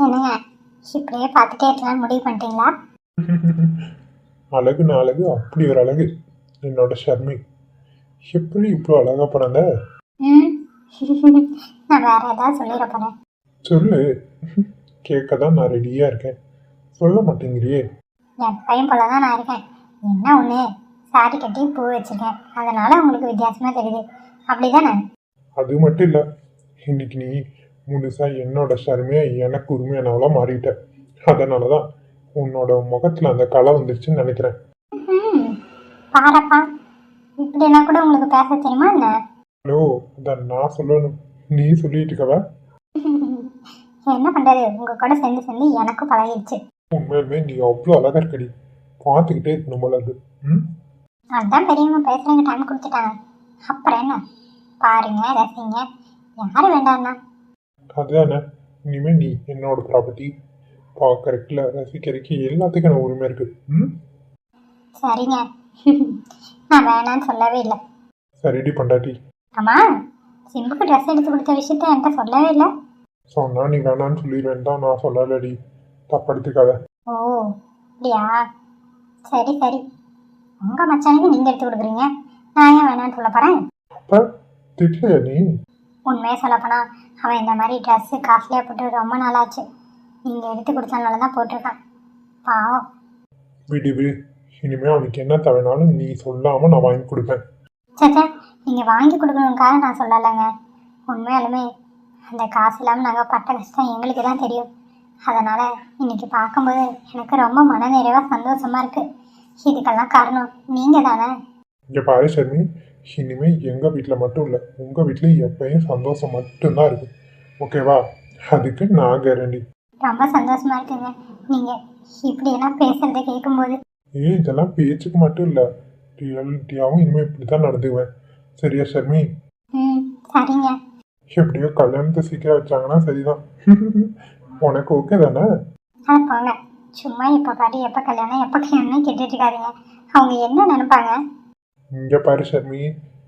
என்னங்க இப்படியே பார்த்துட்டே இருக்கலாம்னு முடிவு பண்ணிட்டீங்களா? அழகுன்னு அழகு அப்படி ஒரு அழகு. என்னோட ஷர்மி. எப்படி இவ்வளோ அழகா பிறந்த ம். நான் வேற ஏதாவது சொல்லிட போறேன். சொல்லு. கேட்க தான் நான் ரெடியாக இருக்கேன். சொல்ல மாட்டேங்கிறியே. என் பையன் போல தான் நான் இருக்கேன். என்ன ஒன்று சாரி கட்டி பூ வச்சிருக்கேன். அதனால உங்களுக்கு வித்தியாசமா தெரியுது. அப்படிதானே? அது மட்டும் இல்லை. இன்னைக்கு நீ முழுசா என்னோட ஷர்மியா எனக்கு உரிமையானவளாக மாறிட்ட அதனால தான் உன்னோட முகத்தில் அந்த கலை வந்துருச்சுன்னு நினைக்கிறேன். பாரப்பா. இப்படியெல்லாம் கூட உங்களுக்கு பேச தெரியுமா என்ன? ஹலோ அதை நான் சொல்லணும். நீ சொல்லிட்டு இருக்கவ? என்ன பண்றது? உங்க கூட சேர்ந்து சேர்ந்து எனக்கும் பழகிடுச்சு. உண்மையுமே நீ அவ்வளோ அழகா இருக்கடி. பார்த்துக்கிட்டே இருக்கணும் போல இருக்கு. ம்? அதான் பெரியவங்க பேசுறதுக்கு டைம் கொடுத்துட்டாங்க. அப்புறம் என்ன? பாருங்க ரசிங்க. யாரு வேண்டாம்னா அதுதானே இனிமேல் நீ என்னோட ப்ராப்பர்ட்டி பார்க்கறதுக்குல ரசிக்கிறதுக்கு எல்லாத்துக்கும் எனக்கு உரிமை இருக்கு. ம்? சரிங்க. நான் வேணான்னு சொல்லவே இல்லை. சரிடி பண்டாட்டி. ஆமா சிம்புக்கு ட்ரெஸ் எடுத்து கொடுத்த விஷயத்த என்கிட்ட சொல்லவே இல்லை. சொன்னா நீ வேணான்னு சொல்லிடுவேன் தான் நான் சொல்லலடி. தப்படுத்துக்காத ஓ அப்படியா? சரி சரி. உங்க மச்சானுக்கு நீங்க எடுத்து கொடுக்குறீங்க. நான் ஏன் வேணான்னு சொல்ல போறேன்? திட்டலையா நீ? உண்மையை சொல்லப்போனா அவன் இந்த மாதிரி ட்ரெஸ்ஸு காஸ்ட்லியாக போட்டு ரொம்ப நாளாச்சு. நீங்கள் எடுத்து கொடுத்தனால தான் போட்டிருக்கான். பாவம். விடு விடு. இனிமே அவனுக்கு என்ன தேவைனாலும் நீ சொல்லாம நான் வாங்கி கொடுப்பேன். சச்சா நீங்கள் வாங்கி கொடுக்கணுக்காக நான் சொல்லலைங்க. உண்மையாலுமே அந்த காசு இல்லாமல் நாங்கள் பட்ட கஷ்டம் எங்களுக்கு தான் தெரியும். அதனால் இன்னைக்கு பார்க்கும்போது எனக்கு ரொம்ப மனநிறைவாக சந்தோஷமாக இருக்குது இதுக்கெல்லாம் காரணம் நீங்கள் தானே இங்க பாரு ஷர்மி இனிமே எங்க வீட்ல மட்டும் இல்ல உங்க வீட்லயும் எப்பயும் சந்தோஷம் மட்டும்தான் இருக்கு. ஓகேவா அதுக்கு நான் கேரண்டி ரொம்ப சந்தோஷமாக இருக்குங்க. நீங்கள் இப்படியெல்லாம் பேசுகிறத கேட்கும்போது ஏய் இதெல்லாம் பேச்சுக்கு மட்டும் இல்ல. ரியாலிட்டியாவும் இனிமே இப்படித்தான் நடந்துக்குவேன். சரியா ஷர்மி? ம் சரிங்க. எப்படியோ கல்யாணத்தை சீக்கிரம் வச்சாங்கன்னா சரிதான். உனக்கு ஓகே தானே? ஆ போங்க. சும்மா எப்போ பாரு எப்போ கல்யாணம் எப்போ கல்யாணம்னு கேட்டுட்டு இருக்காதீங்க. அவங்க என்ன நினைப்பாங்க? இங்க பாரு ஷர்மி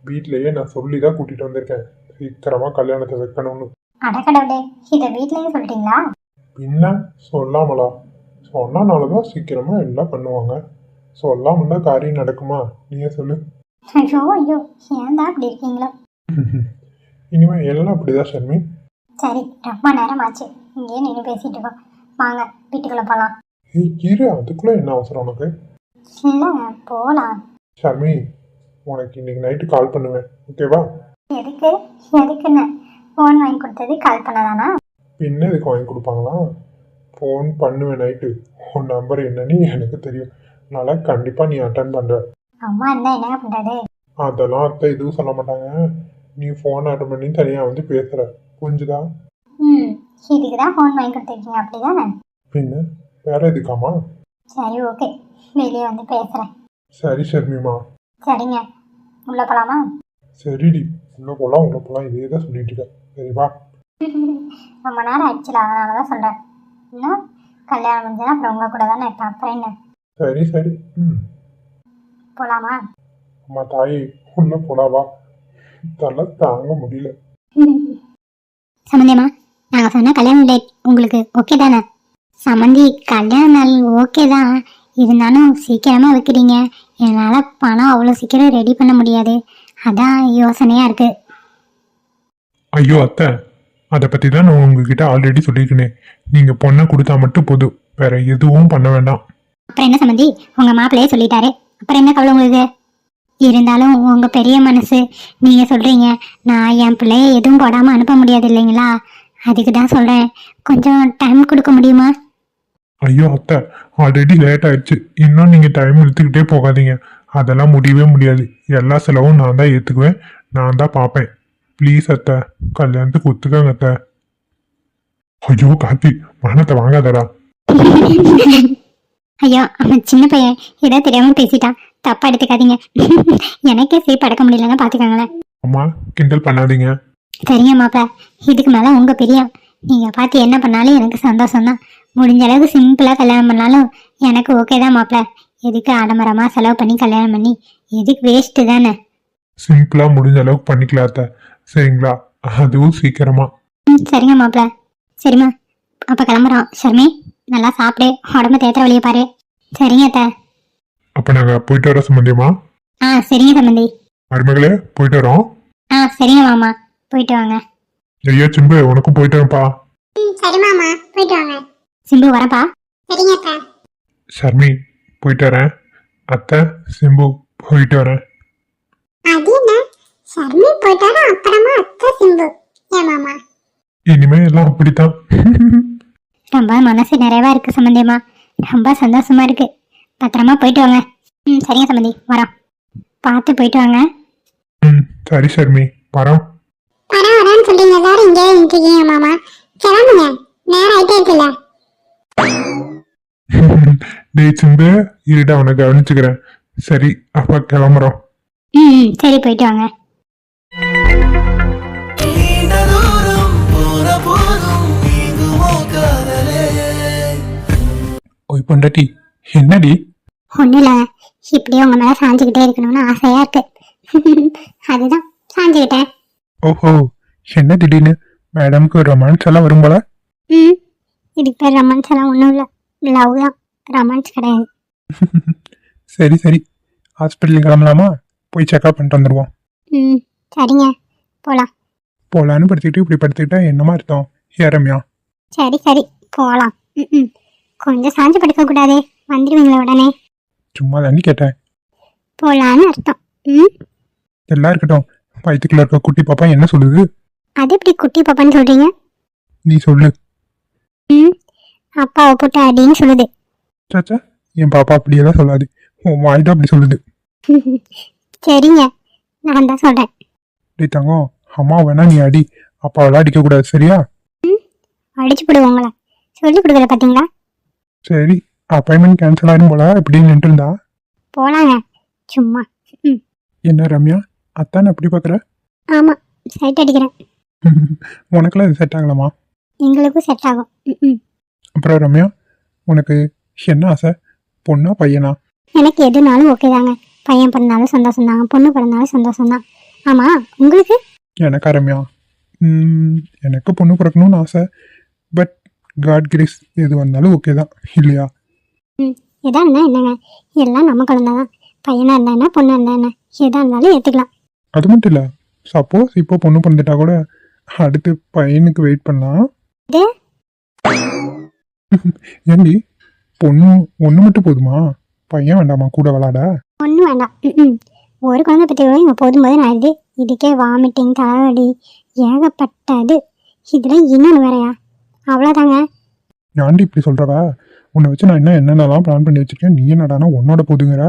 வீட்லயே நான் சொல்லி தான் கூட்டிட்டு வந்திருக்கேன். சீக்கிரமா கல்யாணத்தை வைக்கணும்னு. அடக்கடவுளே இதை வீட்லயும் சொல்லிட்டீங்களா? பின்ன சொல்லாமலா? சொன்னானாலதான் சீக்கிரமா எல்லாம் பண்ணுவாங்க. சொல்லாம தான் காரியம் நடக்குமா? நீயே சொல்லு. ஐயோ ஐயோ ஏன் தான் அப்படி இருக்கீங்களோ? இனிமே எல்லாம் அப்படிதான் ஷர்மி சரி ரொம்ப நேரம் ஆச்சு இங்கேயே நின்று பேசிட்டு இருக்கோம் வாங்க வீட்டுக்குள்ள போகலாம் ஏய் இரு அதுக்குள்ள என்ன அவசரம் உனக்கு? இல்லைங்க போகலாம் ஷர்மி உனக்கு இன்னைக்கு நைட்டு கால் பண்ணுவேன். ஓகேவா எதுக்கு? எதுக்குன்னு? ஃபோன் வாங்கி கொடுத்தது கால் பண்ணதானா? பின்ன இதுக்கு வாங்கி கொடுப்பாங்களா? ஃபோன் பண்ணுவேன் நைட்டு உன் நம்பர் என்னன்னு எனக்கு தெரியும். அதனால கண்டிப்பா நீ அட்டன் பண்ற. அம்மா இருந்தால் என்னங்க பண்ணுறது அதெல்லாம் அத்தை எதுவும் சொல்ல மாட்டாங்க. நீ ஃபோன் அட்டன் பண்ணி தனியாக வந்து பேசுற. புரிஞ்சுதா? ம் இதுக்கு தான் ஃபோன் வாங்கி கொடுத்துருக்கீங்க அப்படிதானே? பின்ன வேற எதுக்காமா சரி ஓகே வெளியே வந்து பேசுகிறேன் சரி ஷர்மிமா சரிங்க. உள்ளே போகலாமா சரிடி. உள்ள போலாம் உள்ள போலாம். இதே தான் சொல்லிட்டு இருக்க சரிவா ரொம்ப நேரம் ஆயிடுச்சுல அதனால தான் சொல்கிறேன் இன்னும் கல்யாணம் முடிஞ்சதுன்னா அப்புறம் உங்கள் கூட தானே இருப்பேன். அப்புறம் என்ன? சரி சரி. ம். போகலாமா அம்மா தாயி உள்ள போலாவா தலை தாங்க முடியல. சம்மந்தியம்மா நாங்கள் சொன்ன கல்யாண டேட் உங்களுக்கு ஓகே தானே? சம்மந்தி கல்யாண நாள் ஓகே தான். இருந்தாலும் சீக்கிரமாக வைக்கிறீங்க. என்னால் பணம் அவ்வளோ சீக்கிரம் ரெடி பண்ண முடியாது. அதான் யோசனையாக இருக்குது ஐயோ அத்தை. அதை பற்றி தான் நான் உங்ககிட்ட ஆல்ரெடி சொல்லியிருக்கேன். நீங்கள் பொண்ணை கொடுத்தா மட்டும் போதும். வேற எதுவும் பண்ண வேண்டாம். அப்புறம் என்ன சம்மந்தி? உங்கள் மாப்பிள்ளையே சொல்லிட்டாரு. அப்புறம் என்ன கவலை உங்களுக்கு? இருந்தாலும் உங்கள் பெரிய மனசு. நீங்கள் சொல்கிறீங்க நான் என் பிள்ளைய எதுவும் போடாமல் அனுப்ப முடியாது இல்லைங்களா? அதுக்கு தான் சொல்கிறேன் கொஞ்சம் டைம் கொடுக்க முடியுமா? ஐயோ அத்தை ஆல்ரெடி லேட் ஆயிடுச்சு. இன்னும் நீங்கள் டைம் எடுத்துக்கிட்டே போகாதீங்க. அதெல்லாம் முடியவே முடியாது. எல்லா செலவும் நான் தான் ஏற்றுக்குவேன் நான் தான் பார்ப்பேன். ப்ளீஸ் அத்தை கல்யாணத்துக்கு ஒத்துக்கங்க அத்தை. ஐயோ கார்த்தி மனத்தை வாங்காதடா. ஐயோ அவன் சின்ன பையன். ஏதோ தெரியாம பேசிட்டான் தப்பா எடுத்துக்காதீங்க. எனக்கே சேப் அடக்க முடியலன்னா பாத்துக்கோங்களேன். அம்மா கிண்டல் பண்ணாதீங்க. சரிங்க மாப்பிள. இதுக்கு மேல உங்க பிரியம். நீங்க பார்த்து என்ன பண்ணாலும் எனக்கு சந்தோஷம் தான் முடிஞ்ச அளவுக்கு சிம்பிளா கல்யாணம் பண்ணாலும் எனக்கு ஓகே தான் மாப்பிள. எதுக்கு ஆடம்பரமா செலவு பண்ணி கல்யாணம் பண்ணி? எதுக்கு வேஸ்ட் தானே? சிம்பிளாக முடிஞ்ச அளவுக்கு பண்ணிக்கலாம் அத்தை. சரிங்களா? அதுவும் சீக்கிரமா. ம் சரிங்க மாப்பிள. சரிம்மா. அப்போ கிளம்புறோம். ஷர்மி நல்லா சாப்பிடு. உடம்பு தேத்துற வழியை பாரு. சரிங்க அத்தை. அப்ப நாங்க போயிட்டு வர சம்பந்தியமா ஆ சரிங்க சம்பந்தி மருமகளே போயிட்டு வரோம். ஆ சரிங்க மாமா. போயிட்டு வாங்க. ஐயா சிம்பு உனக்கும் போயிட்டு வரேன்ப்பா. ம் சரி மாமா போயிட்டு வாங்க. சிம்பு வரப்பா. சரிங்க அத்தை ஷர்மி போயிட்டு வரேன். அத்தை சிம்பு போயிட்டு வரேன். அது என்ன? ஷர்மி போயிட்டாலும் அப்புறமா அத்தை சிம்பு. ஏன் மாமா. இனிமே எல்லாம் அப்படித்தான். ரொம்ப மனசு நிறைவா இருக்கு சம்பந்தியமா ரொம்ப சந்தோஷமா இருக்கு. பத்திரமா போயிட்டு வாங்க. ம் சரிங்க சம்பந்தி. வரோம். பார்த்து போயிட்டு வாங்க. ம் சரி ஷர்மி வரோம். வரேன் வரேன்னு சொல்றீங்க. எல்லாரும் இங்கே இருக்கீங்க மாமா. கிளம்புங்க. நேரம் ஆயிட்டே இருக்குல்ல. டேய் சிம்பு இருடா அவனை கவனிச்சுக்கிறேன். சரி அப்ப கிளம்புறோம். ம் சரி போயிட்டு வாங்க. ஓய் பொண்டாட்டி என்னடி? ஒன்றும் இல்லை இப்படியே உங்க மேலே சாஞ்சுக்கிட்டே இருக்கணும்னு ஆசையா இருக்கு. அதுதான் சாஞ்சுக்கிட்டேன். ஓஹோ என்ன திடீர்னு? மேடம்க்கு ரொமான்ஸ் எல்லாம் வரும் போல? ம் இதுக்கு பேர் ரொமான்ஸ் எல்லாம் ஒன்றும் இல்லை. லவ் தான். ரொமான்ஸ் கிடையாது. சரி சரி. ஹாஸ்பிட்டலுக்கு கிளம்பலாமா? போய் செக்அப் பண்ணிட்டு வந்துடுவோம் ம் சரிங்க. போகலாம் போலான்னு படுத்துக்கிட்டு இப்படி படுத்துக்கிட்டா என்னமா அர்த்தம்? ஏ ரம்யா. சரி சரி. போகலாம் ம் ம். கொஞ்சம் சாஞ்சு படுக்கக்கூடாதே வந்துடுவீங்களா உடனே. சும்மா தாண்டி கேட்டேன். போகலான்னு அர்த்தம். ம்? எல்லாம் இருக்கட்டும். வயிற்றுக்குள்ள இருக்க குட்டி பாப்பா என்ன சொல்லுது? அது எப்படி குட்டி பாப்பான்னு சொல்கிறீங்க நீ சொல்லு. ம் அப்பாவை போட்டு அடின்னு சொல்லுது. சாச்சா என் பாப்பா அப்படியெல்லாம் சொல்லாது. உன் வாய் தான் அப்படி சொல்லுது. சரிங்க நான் தான் சொல்கிறேன் டேய் தங்கம் அம்மா வேணா நீ அடி. அப்பாவெல்லாம் அடிக்கக்கூடாது சரியா? அடிச்சு போடுவோங்களா? சொல்லி கொடுக்கல பார்த்தீங்களா சரி அப்பாயின்மெண்ட் கேன்சல் ஆயிடும் போல இப்படின்னு நின்று இருந்தா? போகலாங்க சும்மா. ம். என்ன ரம்யா அத்தான் அப்படி பார்க்குற ஆமாம் சைட் அடிக்கிறேன். உனக்கெல்லாம் இது செட் ஆகலாமா? எங்களுக்கும் செட் ஆகும். ம் ம் அப்புறம் ரம்யா உனக்கு என்ன ஆசை? பொண்ணா பையனா? எனக்கு எதுனாலும் ஓகே தாங்க. பையன் பிறந்தாலும் சந்தோஷம் தான். பொண்ணு பிறந்தாலும் சந்தோஷம் தான். ஆமாம் உங்களுக்கு? எனக்கா ரம்யா. ம், எனக்கு பொண்ணு பிறக்கணும்னு ஆசை. பட் காட் கிரேஸ் எது வந்தாலும் ஓகே தான். இல்லையா? எதா இருந்தால் என்னங்க? எல்லாம் நம்ம குழந்தை தான் பையனாக இருந்தா என்ன பொண்ணாக இருந்தா என்ன? எதா இருந்தாலும் ஏற்றுக்கலாம் அது மட்டும் இல்லை. சப்போஸ் இப்போ பொண்ணு பிறந்துட்டா கூட அடுத்து பையனுக்கு வெயிட் பண்ணலாம்? ஏண்டி? பொண்ணு ஒன்று மட்டும் போதுமா? பையன் வேண்டாமா? கூட விளாட? ஒன்றும் வேண்டாம். ம் ம் ஒரு குழந்தை பற்றி கூட இங்கே போதும் போது ஆயிடுது. இதுக்கே வாமிட்டிங் தலைவலி ஏகப்பட்டது. இதில் இன்னொன்று வேறையா? அவ்வளோதாங்க ஏன்டி இப்படி சொல்கிறவ உன்னை வச்சு நான் என்ன என்னென்னலாம் பிளான் பண்ணி வச்சிருக்கேன். நீ என்னடானா உன்னோட போதுங்கிற.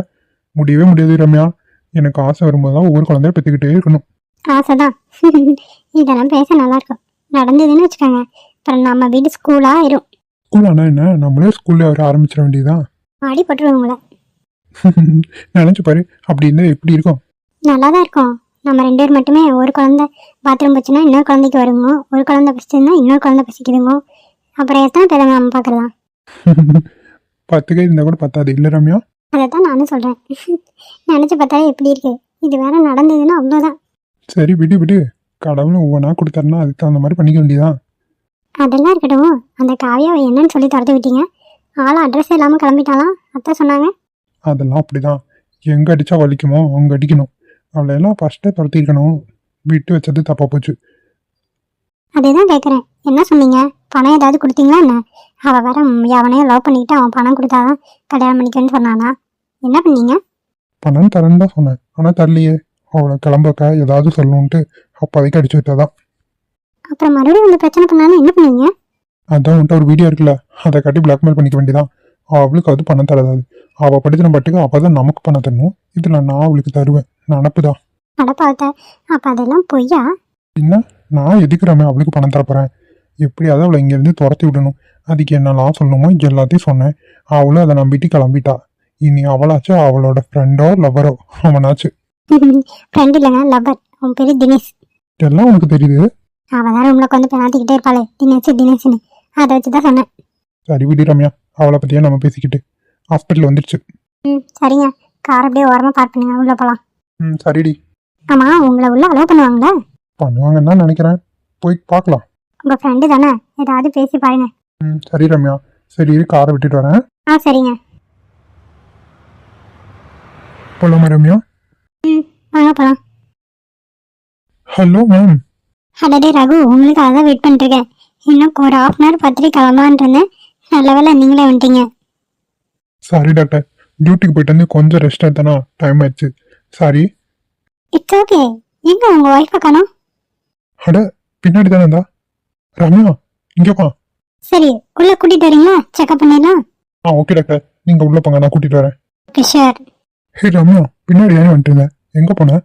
முடியவே முடியாது ரம்யா. எனக்கு ஆசை வரும்போது தான் ஒவ்வொரு குழந்தைய பெற்றுக்கிட்டே இருக்கணும். ஆசை தான் இதெல்லாம் பேச நல்லாயிருக்கும் நடந்ததுன்னு வச்சுக்கோங்க. அப்புறம் நம்ம வீடு ஸ்கூலாக ஆயிரும். ஸ்கூல் ஆனால் என்ன? நம்மளே ஸ்கூல்ல வர ஆரம்பிச்சிட வேண்டியதுதான். ஆடி போட்டுருவோம் உங்களை. நினச்சி பாரு அப்படி இருந்தால் எப்படி இருக்கும்? நல்லா தான் இருக்கும். நம்ம ரெண்டு பேர் மட்டுமே ஒரு குழந்தை பாத்ரூம் போச்சுன்னா இன்னொரு குழந்தைக்கு வருங்க ஒரு குழந்தை பசிச்சிருந்தா இன்னொரு குழந்தை பசிக்குதுங்க அப்புறம் எத்தனை பேரை நம்ம பார்க்கலாம்? பத்து கை இருந்தால் கூட பத்தாது. இல்லை ரம்யா? அதை தான் நானும் சொல்கிறேன் நினச்சி பார்த்தாலே எப்படி இருக்கு? இது வேற நடந்ததுன்னா அவ்வளோதான் சரி விடு விடு. கடவுள் ஒவ்வொன்றா கொடுத்தாருன்னா அதுக்கு தகுந்த மாதிரி பண்ணிக்க வேண்டியதான் அதெல்லாம் இருக்கட்டும். அந்த காவியாவை என்னன்னு சொல்லி துரத்து விட்டீங்க. ஆளை அட்ரஸ் இல்லாமல் கிளம்பிட்டாலாம் அத்தை சொன்னாங்க. அதெல்லாம் அப்படிதான். எங்கே அடித்தா வலிக்குமோ அங்கே அடிக்கணும். அவளையெல்லாம் ஃபஸ்ட்டே துரத்திருக்கணும் விட்டு வச்சது தப்பாக போச்சு. அதே தான் கேட்குறேன் என்ன சொன்னீங்க? பணம் ஏதாவது கொடுத்தீங்களா என்ன? அவள் வேற எவனையும் லவ் பண்ணிக்கிட்டு அவன் பணம் கொடுத்தாதான் கல்யாணம் பண்ணிக்கன்னு சொன்னானா? என்ன பண்ணீங்க? பணம் தரேன்னு தான் சொன்னேன். ஆனால் தரலையே. அவளை கிளம்பக்க ஏதாவது சொல்லணுன்ட்டு அப்போதைக்கு அடிச்சு விட்டாதான். அப்புறம் மறுபடியும் வந்து பிரச்சனை பண்ணாலும் என்ன பண்ணுவீங்க? அதான் உன்ட்ட ஒரு வீடியோ இருக்குல்ல அதை காட்டி பிளாக்மெயில் பண்ணிக்க வேண்டியதான் அவளுக்கு அது பணம் தராது. அவள் படித்தின பட்டுக்கு அவள் தான் நமக்கு பணம் தரணும். இதில் நான் அவளுக்கு தருவேன். நினப்பு தான் அடப்பாத்த அப்போ அதெல்லாம் பொய்யா? என்ன? நான் எதுக்குறாமே அவளுக்கு பணம் தரப்போகிறேன் எப்படியாவது அவளை இங்கேருந்து துரத்தி விடணும். அதுக்கு என்னெல்லாம் சொல்லணுமோ எல்லாத்தையும் சொன்னேன். அவளும் அதை நம்பிட்டு கிளம்பிட்டா. இனி அவளாச்சும் அவளோட ஃப்ரெண்டோ லவ்வரோ அவனாச்சு. ஃப்ரெண்ட் இல்லைங்க லவ்வர் உன் பேர் தினேஷ். எல்லாம் உனக்கு தெரியுது? அவள் தான் ரூமில் உட்காந்து பேனாத்திக்கிட்டே இருப்பாளே. தினேஷ் தினேஷ்னு அதை வச்சு தான் சொன்னேன். சரி விடு ரம்யா. அவளை பற்றியே நம்ம பேசிக்கிட்டு. ஹாஸ்பிட்டல் வந்துடுச்சு ம் சரிங்க. கார் அப்படியே ஓரமாக பார்க் பண்ணுங்க. உள்ளே போகலாம் ம் சரிடி. ஆமாம் உங்களை உள்ள அலோவ் பண்ணுவாங்களா? பண்ணுவாங்கன்னு தான் நினைக்கிறேன். போய் பார்க்கலாம். உங்கள் ஃப்ரெண்டு தானே? ஏதாவது பேசி பாருங்க. ம் சரி ரம்யா. சரி இரு காரை விட்டுட்டு வரேன். ஆ சரிங்க. போலாமா ரம்யா? ம் வாங்க போகலாம் ஹலோ மேம் அடடே ரகு உங்களுக்காக தான் வெயிட் பண்ணிட்டு இருக்கேன் இன்னும் ஒரு ஹாஃப் அன் ஹவர் பத்திரிக்கை கிளம்பலான் இருந்தேன் நல்ல வேலை நீங்களே வந்துட்டீங்க. சாரி டாக்டர் டியூட்டிக்கு போயிட்டு வந்து கொஞ்சம் ரெஸ்ட் எடுத்தனா டைம் ஆயிடுச்சு. சாரி இட்ஸ் ஓகே எங்க உங்க ஒய்ஃபை காணோம்? அட பின்னாடி தானே இருந்தா? ரம்யா இங்கே சரி உள்ள கூட்டிட்டு வரீங்களா? செக்அப் பண்ணிடலாம் ஆ ஓகே டாக்டர் நீங்க உள்ள போங்க நான் கூட்டிட்டு வரேன். ஓகே ஷூர் ஹே ரம்யா பின்னாடி ஏன் வந்துட்டு இருந்த எங்க போன?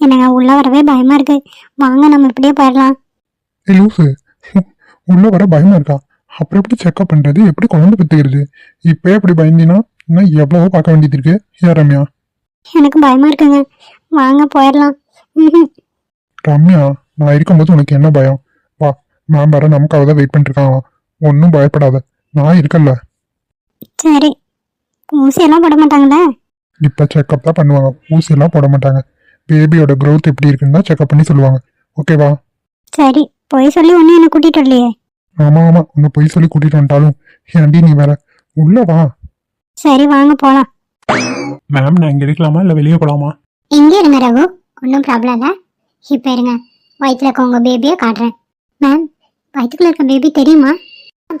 எனக்கு உள்ள வரவே பயமா இருக்கு. வாங்க நம்ம இப்படியே போயிடலாம். ஏ லூசு. உள்ள வர பயமா இருக்கா? அப்புறம் எப்படி செக்அப் பண்றது? எப்படி குழந்தை பெற்றுக்கிறது? இப்போ எப்படி பயந்தினா இன்னும் எவ்வளவோ பார்க்க வேண்டியது இருக்கு. ஏன் ரம்யா? எனக்கு பயமா இருக்குங்க. வாங்க போயிடலாம். ரம்யா நான் இருக்கும்போது உனக்கு என்ன பயம்? வா மேம் வர நமக்காக தான் வெயிட் பண்ணிட்டு இருக்காங்க ஒன்றும் பயப்படாத. நான் இருக்கல்ல. சரி. ஊசியெல்லாம் போட மாட்டாங்களே? இப்போ செக்அப் தான் பண்ணுவாங்க. ஊசியெல்லாம் போட மாட்டாங்க. பேபியோட growth எப்படி இருக்குன்னு தான் செக்அப் பண்ணி சொல்லுவாங்க. ஓகேவா சரி போய் சொல்லி ஒன்றும் என்ன கூட்டிட்டு வரலையே? ஆமா ஆமா. உன்னை பொய் சொல்லி கூட்டிட்டு வந்துட்டாலும் ஏன்டி நீ வேற? உள்ள வா. சரி வாங்க போகலாம் மேம் நான் இங்க இருக்கலாமா? இல்ல வெளியே போலாமா? இங்கே இருங்க ரகு. ஒன்றும் ப்ராப்ளம் இல்லை. இப்போ இருங்க. வயிற்றுல இருக்க உங்கள் பேபியை காட்டுறேன். மேம் வயிற்றுக்குள்ள இருக்க பேபி தெரியுமா?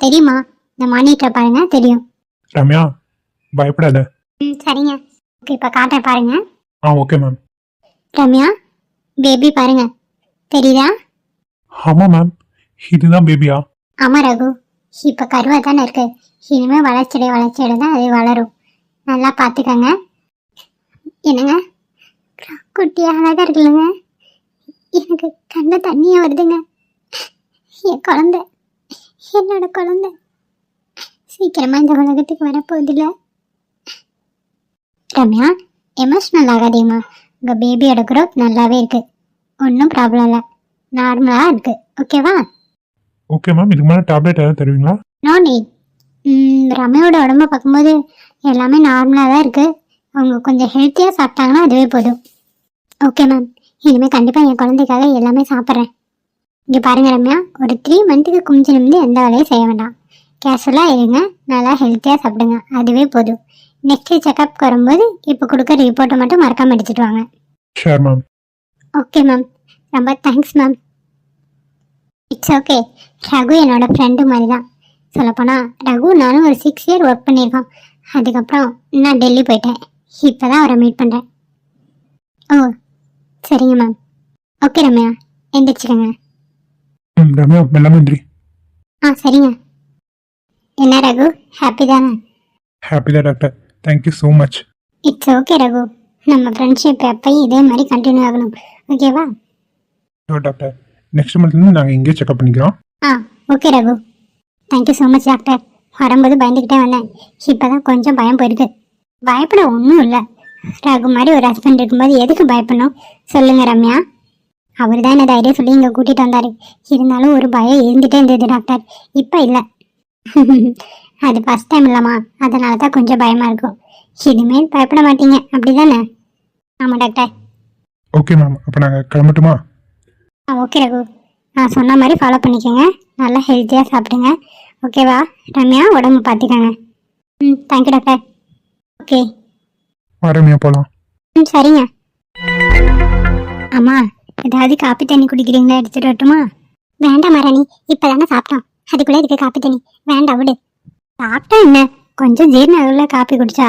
தெரியுமா? இந்த மானிட்டரை பாருங்க தெரியும். ரம்யா பயப்படாத. ம் சரிங்க. ஓகே இப்போ காட்டுறேன் பாருங்க. ஆ ஓகே மேம் ரம்யா பேபி பாருங்க. தெரியுதா? ஆமா மேம் இதுதான் பேபியா ஆமா ரகு. இப்போ கருவாக தானே இருக்கு. இனிமேல் வளர்ச்சியடை வளர்ச்சியடை தான் அது வளரும். நல்லா பார்த்துக்கங்க என்னங்க? குட்டி அழகா இருக்குல்லங்க. எனக்கு கண்ட தண்ணியே வருதுங்க. என் குழந்தை. என்னோட குழந்தை. சீக்கிரமா இந்த உலகத்துக்கு வரப்போகுதுல்ல. ரம்யா எமோஷ்னல் ஆகாதீங்கம்மா உங்கள் பேபியோட growth நல்லாவே இருக்கு. ஒன்றும் ப்ராப்ளம் இல்லை. நார்மலாக இருக்கு. ஓகேவா ஓகே மேம் இதுக்கு மேலே டேப்லெட் ஏதாவது தருவீங்களா? நோ நீட் ரம்யாவோட உடம்ப பார்க்கும்போது எல்லாமே நார்மலாக தான் இருக்குது அவங்க கொஞ்சம் ஹெல்த்தியாக சாப்பிட்டாங்கன்னா அதுவே போதும். ஓகே மேம் இனிமேல் கண்டிப்பாக என் குழந்தைக்காக எல்லாமே சாப்பிட்றேன். இங்கே பாருங்க ரம்யா ஒரு த்ரீ மந்த்துக்கு குமிச்சு நிமிந்து எந்த வேலையும் செய்ய வேண்டாம். கேஷுவலாக இருங்க. நல்லா ஹெல்த்தியாக சாப்பிடுங்க. அதுவே போதும். நெக்ஸ்ட் செக்கப் வரும்போது இப்போ கொடுக்குற ரிப்போர்ட்டை மட்டும் மறக்காமல் எடுத்துட்டு வாங்க. ஷேர் மேம் ஓகே மேம் ரொம்ப thanks ma'am it's okay Raghu என்னோட ஃப்ரெண்டு மாதிரி தான் சொல்லப்போனால் ரகு நானும் ஒரு சிக்ஸ் இயர் ஒர்க் பண்ணியிருக்கோம். அதுக்கப்புறம் நான் டெல்லி போயிட்டேன். இப்போ தான் அவரை மீட் பண்ணுறேன் ஓ சரிங்க மேம் ஓகே ரம்யா. எந்திரிச்சுக்கோங்க. ம் ரம்யா மெல்லாம எந்திரி. ஆ சரிங்க. என்ன ரகு? ஹாப்பி தானே. ஹாப்பி தான் doctor thank you so much it's okay Raghu நம்ம ஃப்ரெண்ட்ஷிப் எப்பயும் இதே மாதிரி கண்டினியூ ஆகணும். ஓகேவா டாக்டர் நெக்ஸ்ட் மந்த்லேருந்து நாங்கள் இங்கேயே செக்அப் பண்ணிக்கிறோம். ஆ okay Raghu thank you so much doctor வரும்போது பயந்துக்கிட்டே வந்தேன். இப்போ தான் கொஞ்சம் பயம் போயிருக்கு. பயப்பட ஒன்றும் இல்லை. ரகு மாதிரி ஒரு ஹஸ்பண்ட் இருக்கும்போது எதுக்கு பயப்படணும்? சொல்லுங்க ரம்யா. அவர் தான் என்ன தைரியம் சொல்லி இங்கே கூட்டிகிட்டு வந்தார். இருந்தாலும் ஒரு பயம் இருந்துகிட்டே இருந்தது டாக்டர் இப்போ இல்லை. அது ஃபஸ்ட் டைம் இல்லைம்மா. அதனால தான் கொஞ்சம் பயமாக இருக்கும். இனிமேல் பயப்பட மாட்டீங்க. அப்படி தானே ஆமாம் டாக்டர். ஓகே மேம் அப்போ நாங்கள் கிளம்பட்டுமா? ஆ ஓகே ரகு. நான் சொன்ன மாதிரி ஃபாலோ பண்ணிக்கோங்க. நல்லா ஹெல்த்தியாக சாப்பிடுங்க. ஓகேவா ரம்யா உடம்பு பார்த்துக்கோங்க. ம் தேங்க்யூ டாக்டர். ஓகே வா ரம்யா போகலாம் ம் சரிங்க. அம்மா ஏதாவது காப்பி தண்ணி குடிக்கிறீங்களா? எடுத்துட்டு வரட்டுமா? வேண்டாம் மரணி இப்போ தானே சாப்பிட்டோம். அதுக்குள்ளே இருக்கு காப்பி தண்ணி. வேண்டாம் விடு. சாப்பிட்டா என்ன? கொஞ்சம் ஜீரண அளவில் காப்பி குடிச்சா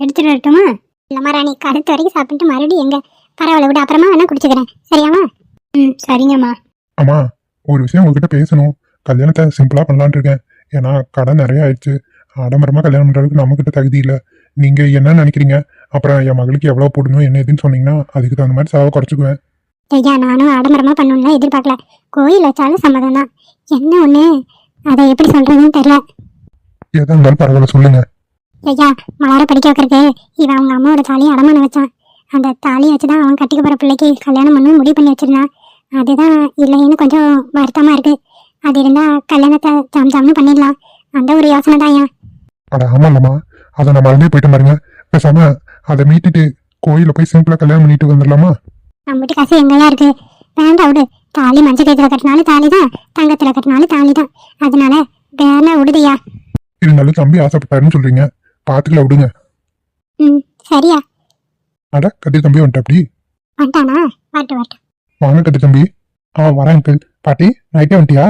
எடுத்துட்டு வரட்டுமா? இல்லைம்மா ராணி கடுத்து வரைக்கும் சாப்பிட்டு மறுபடியும் எங்க? பரவாயில்ல விடு அப்புறமா வேணா குடிச்சுக்கிறேன். சரியாம்மா? ம் சரிங்கம்மா. அம்மா ஒரு விஷயம் உங்ககிட்ட பேசணும். கல்யாணத்தை சிம்பிளாக பண்ணலான்னு இருக்கேன். ஏன்னா கடன் நிறைய ஆயிடுச்சு. ஆடம்பரமாக கல்யாணம் பண்ணுறதுக்கு நம்மக்கிட்ட தகுதி இல்லை. நீங்கள் என்ன நினைக்கிறீங்க? அப்புறம் என் மகளுக்கு எவ்வளோ போடணும் என்ன ஏதுன்னு சொன்னீங்கன்னா அதுக்கு தகுந்த மாதிரி செலவை குறைச்சிக்குவேன். ஐயா நானும் ஆடம்பரமா பண்ணணும்ல எதிர்பார்க்கல. கோயில் வச்சாலும் சம்மதம் தான் என்ன ஒண்ணு? அதை எப்படி சொல்றதுன்னு தெரியல. எதாக இருந்தாலும் பரவாயில்ல சொல்லுங்கள் ஐயா மலர படிக்க வைக்கிறதுக்கு இவன் அவங்க அம்மாவோட தாலியை அடமானம் வச்சான். அந்த தாலியை வச்சுதான் அவன் கட்டிக்க போற பிள்ளைக்கு கல்யாணம் பண்ணணும் முடிவு பண்ணி வச்சிருந்தான். அதுதான் இல்லைன்னு கொஞ்சம் வருத்தமா இருக்கு. அது இருந்தா கல்யாணத்தை ஜாம் ஜாம்னு பண்ணிடலாம். அந்த ஒரு யோசனை தான் ஐயா. அட ஆமாம்லம்மா அதை நான் மறந்தே போயிட்டு பாருங்க. பேசாம அதை மீட்டுட்டு கோயிலில் போய் சிம்பிளாக கல்யாணம் பண்ணிட்டு வந்துடலாமா? நம்மகிட்ட காசு எங்கயா இருக்கு? வேண்டாம் விடு. தாலி மஞ்சள் கயிற்றுல கட்டினாலும் தாலி தான் தங்கத்துல கட்டினாலும் தாலி தான் அதனால வேணா விடுதியா இருந்தாலும் தம்பி ஆசைப்பட்டாருன்னு சொல்றீங்க. பாத்துக்கல விடுங்க. ம் சரியா. அட கதிர் தம்பி வந்துட்டு அப்படி? வந்துட்டானா? வாட்டு வாட்டு வாங்க கதிர் தம்பி. ஆ வரேன் அங்கிள் பாட்டி நைட்டே வந்துட்டியா?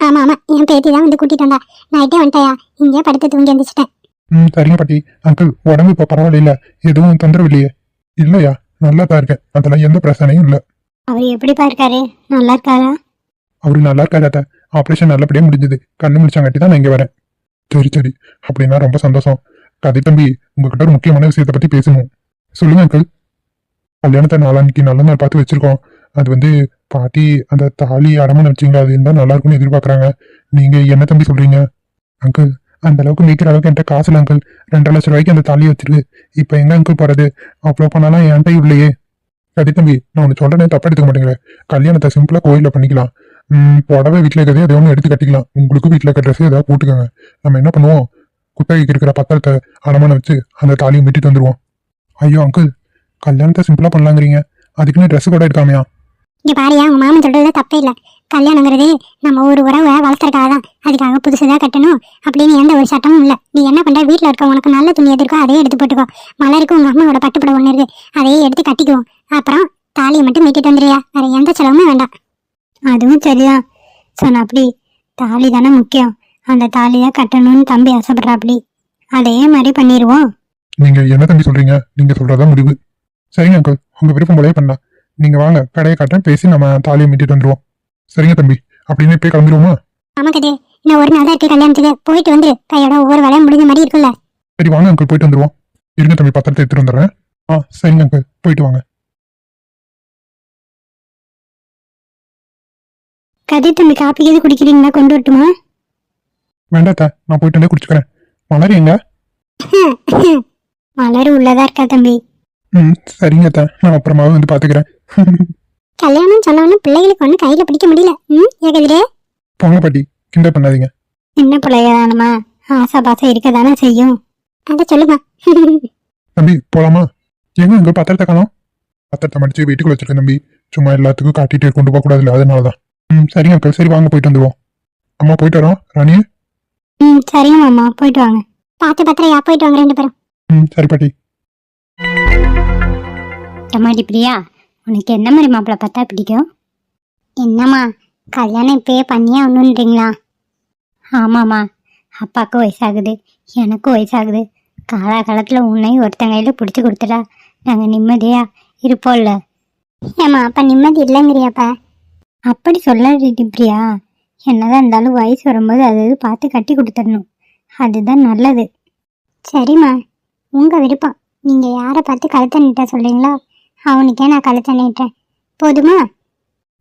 ஆமா ஆமா. என் பேத்தி தான் வந்து கூட்டிட்டு வந்தா. நைட்டே வந்துட்டாயா? இங்கே படுத்து தூங்கி எந்திரிச்சிட்டேன். ம் சரிங்க பாட்டி. அங்கிள் உடம்பு இப்போ பரவாயில்ல எதுவும் தொந்தரவு இல்லையே. இல்லையா? நல்லா தான் இருக்கேன். அதெல்லாம் எந்த பிரச்சனையும் இல்லை. அவர் எப்படிப்பா இருக்காரு நல்லா இருக்காரா? அவரு நல்லா இருக்காரு ஆப்ரேஷன் நல்லபடியா முடிஞ்சது. கண்ணு முடிச்சாங்காட்டி தான் நான் இங்க வரேன். சரி சரி. அப்படின்னா ரொம்ப சந்தோஷம். கதை தம்பி உங்ககிட்ட ஒரு முக்கியமான விஷயத்தை பத்தி பேசணும். சொல்லுங்க அங்கிள் கல்யாணத்தை நாளான்னைக்கு நல்ல நாள் பார்த்து வச்சிருக்கோம். அது வந்து பாட்டி அந்த தாலி அடமான வச்சிங்களா அது இருந்தால் நல்லா இருக்கும்னு எதிர்பார்க்குறாங்க. நீங்க என்ன தம்பி சொல்றீங்க? அங்கிள் அந்த அளவுக்கு மீக்கிற அளவுக்கு என்கிட்ட காசு இல்லை அங்கிள் ரெண்டு லட்சம் ரூபாய்க்கு அந்த தாலியை வச்சிருக்கு இப்போ எங்க அங்கிள் போறது? அவ்வளோ பண்ணாலும் என்கிட்ட இல்லையே. கதை தம்பி நான் ஒன்று சொல்றேனே தப்பா எடுத்துக்க மாட்டேங்கிறேன் கல்யாணத்தை சிம்பிளாக கோயிலில் பண்ணிக்கலாம். புடவை வீட்டில் இருக்கிறதே அதை ஒன்று எடுத்து கட்டிக்கலாம். உங்களுக்கு வீட்டில் இருக்க ஏதாவது போட்டுக்கோங்க. நம்ம என்ன பண்ணுவோம்? குத்தகைக்கு இருக்கிற பத்திரத்தை அடமான வச்சு அந்த தாலியை மீட்டிட்டு வந்துடுவோம் ஐயோ அங்கிள் கல்யாணத்தை சிம்பிளாக பண்ணலாங்கிறீங்க. அதுக்குன்னு ட்ரெஸ் கூட எடுக்காமையா? இங்கே பாரியா உங்கள் மாமன் சொல்றதுல தப்பே இல்லை. கல்யாணங்கிறது நம்ம ஒரு உறவை வளர்த்துறக்காக தான். அதுக்காக புதுசுதா கட்டணும் அப்படின்னு எந்த ஒரு சட்டமும் இல்லை. நீ என்ன பண்ணுற வீட்டில் இருக்க உனக்கு நல்ல துணி எது இருக்கோ அதையே எடுத்து போட்டுக்கோ. மலருக்கு உங்கள் அம்மாவோட பட்டுப்பட ஒன்று இருக்கு. அதையே எடுத்து கட்டிக்குவோம். அப்புறம் தாலியை மட்டும் மீட்டிட்டு வந்துடுறியா வேறு எந்த செலவுமே வேண்டாம். அதுவும் சரிதான். சொன்ன அப்படி. தாலி தானே முக்கியம். அந்த தாலியை கட்டணும்னு தம்பி ஆசைப்படுறாப்படி அதே மாதிரி பண்ணிடுவோம் நீங்க என்ன தம்பி சொல்றீங்க? நீங்க சொல்றதா முடிவு. சரிங்க அங்கிள் உங்க விருப்பம் போலயே பண்ணலாம். நீங்க வாங்க கடையை காட்டுறேன். பேசி நம்ம தாலியை மீட்டிட்டு வந்துருவோம். சரிங்க தம்பி. அப்படின்னு போய் கிளம்பிடுவோமா ஆமா கதே இன்னும் ஒரு நாள் தான் இருக்கு கல்யாணத்துக்கு. போயிட்டு வந்துரு. கையோட ஒவ்வொரு வேலையும் முடிஞ்ச மாதிரி இருக்குல்ல சரி வாங்க அங்கிள் போயிட்டு வந்துருவோம். இருங்க தம்பி. பத்திரத்தை எடுத்துட்டு வந்துடுறேன். ஆ சரிங்க அங்கிள் போயிட்டு வாங்க. கதிர் தம்பி காப்பி எது குடிக்கிறீங்களா? கொண்டு வரட்டுமா? வேண்டாத்த நான் போயிட்டு வந்தே குடிச்சுக்கிறேன். மலர் எங்க? மலர் உள்ளதா இருக்கா தம்பி? ம் சரிங்க அத்தை நான் அப்புறமாவே வந்து பாத்துக்கிறேன் கல்யாணம் சொன்னவொன்னு பிள்ளைகளுக்கு ஒண்ணு கையில பிடிக்க முடியல. ம் ஏகதிரே போங்க பாட்டி கிண்டல் பண்ணாதீங்க. என்ன பிள்ளைகளானமா ஆசை பாசம் இருக்க தானே செய்யும். அத சொல்லுமா? தம்பி போலாமா? எங்க அங்க பத்திரத்தை காணோம்? பத்திரத்தை மடிச்சு வீட்டுக்குள்ள வச்சிருக்கேன் தம்பி. சும்மா எல்லாத்துக்கும் காட்டிட்டு கொண்டு போக கூடாதுல்ல அதனாலதான். ம் சரிங்க அங்கிள் சரி வாங்க போயிட்டு வந்துருவோம். அம்மா போயிட்டு வரோம். ராணி? ம் சரிங்க மாமா போயிட்டு வாங்க. பார்த்து பத்திரையா போயிட்டு வாங்க ரெண்டு பேரும். ம் சரி பாட்டி. டமாட்டி பிரியா உனக்கு என்ன மாதிரி மாப்பிள்ளை பார்த்தா பிடிக்கும்? என்னம்மா கல்யாணம் இப்பயே பண்ணியே ஒன்றுன்றீங்களா ஆமாம்மா அப்பாவுக்கு வயசாகுது எனக்கும் வயசாகுது. காலாகாலத்தில் உன்னையும் ஒருத்தன் கையில் பிடிச்சி கொடுத்துட்டா நாங்கள் நிம்மதியா இருப்போம்ல. ஏம்மா அப்போ நிம்மதி இல்லைங்கிறியாப்பா? அப்படி சொல்லாடி பிரியா. என்னதான் இருந்தாலும் வயசு வரும்போது அது பார்த்து கட்டி கொடுத்துடணும். அதுதான் நல்லது. சரிம்மா உங்கள் விருப்பம். நீங்கள் யாரை பார்த்து கழுத்தை நீட்ட சொல்கிறீங்களோ அவனுக்கே நான் கழுத்தை நீட்டேன் போதுமா?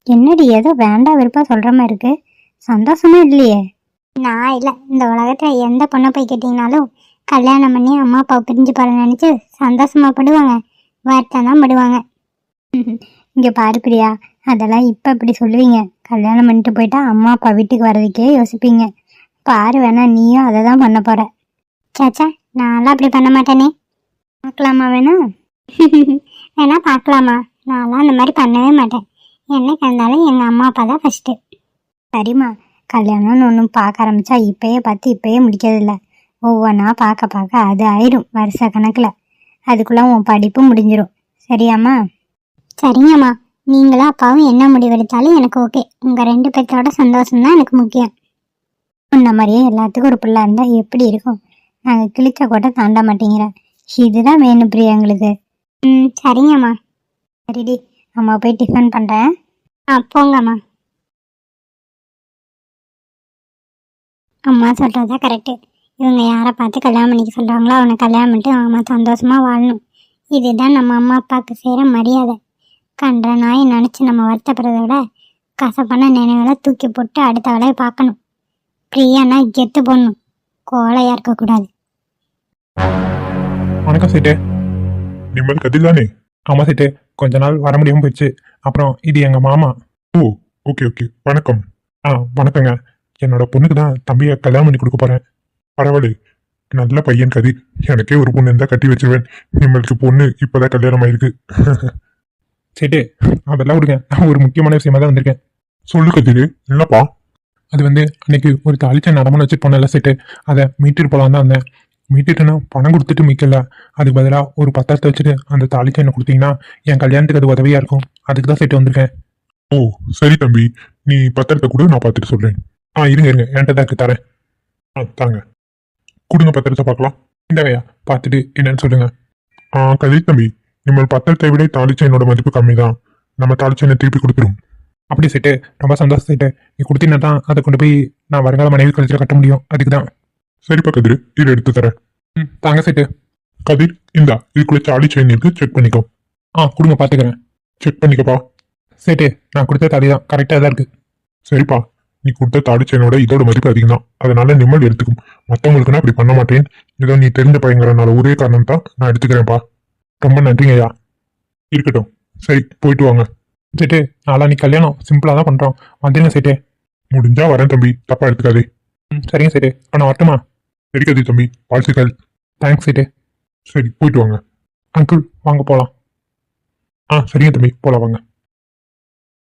என்னடி ஏதோ வேண்டாம் விருப்பம் சொல்கிற மாதிரி இருக்கு. சந்தோஷமா இல்லையே? நான் இல்லை இந்த உலகத்தில் எந்த பொண்ணை போய் கேட்டிங்கனாலும் கல்யாணம் பண்ணி அம்மா அப்பா பிரிஞ்சு போகிற நினச்சி சந்தோஷமா படுவாங்க. வருத்தம் தான் படுவாங்க. இங்கே பாரு பிரியா அதெல்லாம் இப்போ இப்படி சொல்லுவீங்க. கல்யாணம் பண்ணிட்டு போயிட்டா அம்மா அப்பா வீட்டுக்கு வர்றதுக்கே யோசிப்பீங்க. பாரு வேணா நீயும் அதை தான் பண்ண போற. சாச்சா நான்லாம் அப்படி பண்ண மாட்டேனே. பார்க்கலாமா வேணா? வேணா பார்க்கலாமா. நான்லாம் அந்த மாதிரி பண்ணவே மாட்டேன். என்னைக்கு இருந்தாலும் எங்கள் அம்மா அப்பா தான் ஃபஸ்ட்டு சரிம்மா கல்யாணம்னு ஒன்றும் பார்க்க ஆரம்பிச்சா இப்பயே பார்த்து இப்பயே முடிக்கிறதில்ல. ஒவ்வொன்றா பார்க்க பார்க்க அது ஆயிரும் வருஷ கணக்கில். அதுக்குள்ளே உன் படிப்பு முடிஞ்சிடும் சரியாம்மா? சரிங்கம்மா. நீங்களும் அப்பாவும் என்ன முடிவெடுத்தாலும் எனக்கு ஓகே உங்கள் ரெண்டு பேர்த்தோட சந்தோஷம் தான் எனக்கு முக்கியம். உன்ன மாதிரியே எல்லாத்துக்கும் ஒரு பிள்ளை இருந்தால் எப்படி இருக்கும்? நாங்கள் கிழிச்ச கோட்டை தாண்ட மாட்டேங்கிறேன் இதுதான் வேணும் பிரியா எங்களுக்கு. ம் சரிங்கம்மா. சரிடி. அம்மா போய் டிஃபன் பண்ணுறேன் ஆ போங்கம்மா. அம்மா சொல்கிறதா கரெக்டு இவங்க யாரை பார்த்து கல்யாணம் பண்ணிக்க சொல்கிறாங்களோ அவனை கல்யாணம் பண்ணிட்டு அம்மா சந்தோஷமாக வாழணும். இதுதான் நம்ம அம்மா அப்பாவுக்கு செய்கிற மரியாதை. கண்ட நாயை நினச்சி நம்ம வருத்தப்படுறத விட கசப்பான நினைவுகளை தூக்கி போட்டு அடுத்த வேலையை பார்க்கணும். பிரியானா கெத்து போடணும். கோலையாக இருக்கக்கூடாது. வணக்கம் சீட்டு. நிம்மல் கதில் தானே ஆமாம் சீட்டு. கொஞ்ச நாள் வர முடியாமல் போயிடுச்சு. அப்புறம் இது எங்கள் மாமா. ஓ ஓகே ஓகே. வணக்கம். ஆ வணக்கங்க. என்னோட பொண்ணுக்கு தான் தம்பியை கல்யாணம் பண்ணி கொடுக்க போகிறேன் பரவாயில்ல. நல்ல பையன் கதி. எனக்கே ஒரு பொண்ணு இருந்தால் கட்டி வச்சிருவேன். நிம்மளுக்கு பொண்ணு இப்போதான் கல்யாணம் ஆயிருக்கு சீட்டு அதெல்லாம் விடுங்க. நான் ஒரு முக்கியமான விஷயமா தான் வந்திருக்கேன். சொல்லு கதிர் என்னப்பா? அது வந்து அன்னைக்கு ஒரு தாளிச்சை நடமன் வச்சு போனல செட்டு அதை மீட்டுட்டு போகலாம் தான் வந்தேன். மீட்டுட்டுனா பணம் கொடுத்துட்டு மிக்கல அதுக்கு பதிலாக ஒரு பத்திரத்தை வச்சுட்டு அந்த தாளிச்சை என்ன கொடுத்தீங்கன்னா என் கல்யாணத்துக்கு அது உதவியாக இருக்கும். அதுக்கு தான் செட்டு வந்திருக்கேன். ஓ சரி தம்பி. நீ பத்திரத்தை கொடு நான் பார்த்துட்டு சொல்றேன். ஆ இருங்க இருங்க. என்கிட்ட தான் இருக்கு தரேன். ஆ தாங்க. கொடுங்க பத்திரத்தை பார்க்கலாம். இந்தவையா பார்த்துட்டு என்னன்னு சொல்லுங்க. ஆ கதிர் தம்பி நம்ம பத்திரத்தை விட தாளிச்சைனோட மதிப்பு கம்மி தான் நம்ம தாளிச்சைனை திருப்பி கொடுத்துரும். அப்படி செட்டு ரொம்ப சந்தோஷம் நீ கொடுத்தீங்கன்னா தான் அதை கொண்டு போய் நான் வருங்கால மனைவி கழிச்சில் கட்ட முடியும். அதுக்கு தான் சரிப்பா கதிர் இதை எடுத்து தரேன். ம் தாங்க செட்டு. கதிர் இந்தா இதுக்குள்ள தாலி செயின் இருக்கு செக் பண்ணிக்கோ. ஆ கொடுங்க பார்த்துக்கிறேன் செக் பண்ணிக்கப்பா. செட்டு நான் கொடுத்த தாலி தான். கரெக்டாக தான் இருக்குது சரிப்பா நீ கொடுத்த தாலி செயினோட இதோட மதிப்பு அதிகம் தான் அதனால நிம்மல் எடுத்துக்கும். மற்றவங்களுக்குன்னா அப்படி பண்ண மாட்டேன். ஏதோ நீ தெரிஞ்ச பையங்கிறனால ஒரே காரணம் தான் நான் எடுத்துக்கிறேன்ப்பா. ரொம்ப நன்றிங்க ஐயா. இருக்கட்டும். சரி போயிட்டு வாங்க. செட்டு நாளா நீ கல்யாணம். சிம்பிளாக தான் பண்ணுறோம் வந்துடுங்க செட்டு. முடிஞ்சா வரேன் தம்பி. தப்பா எடுத்துக்காதே. ம் சரிங்க செட்டு. இப்போ நான் வரட்டுமா? கதிர் தம்பி. வாழ்த்துக்கள். தேங்க்ஸ் செட்டு. சரி போயிட்டு வாங்க. அங்கிள் வாங்க போகலாம் ஆ சரிங்க தம்பி. போலாம் வாங்க.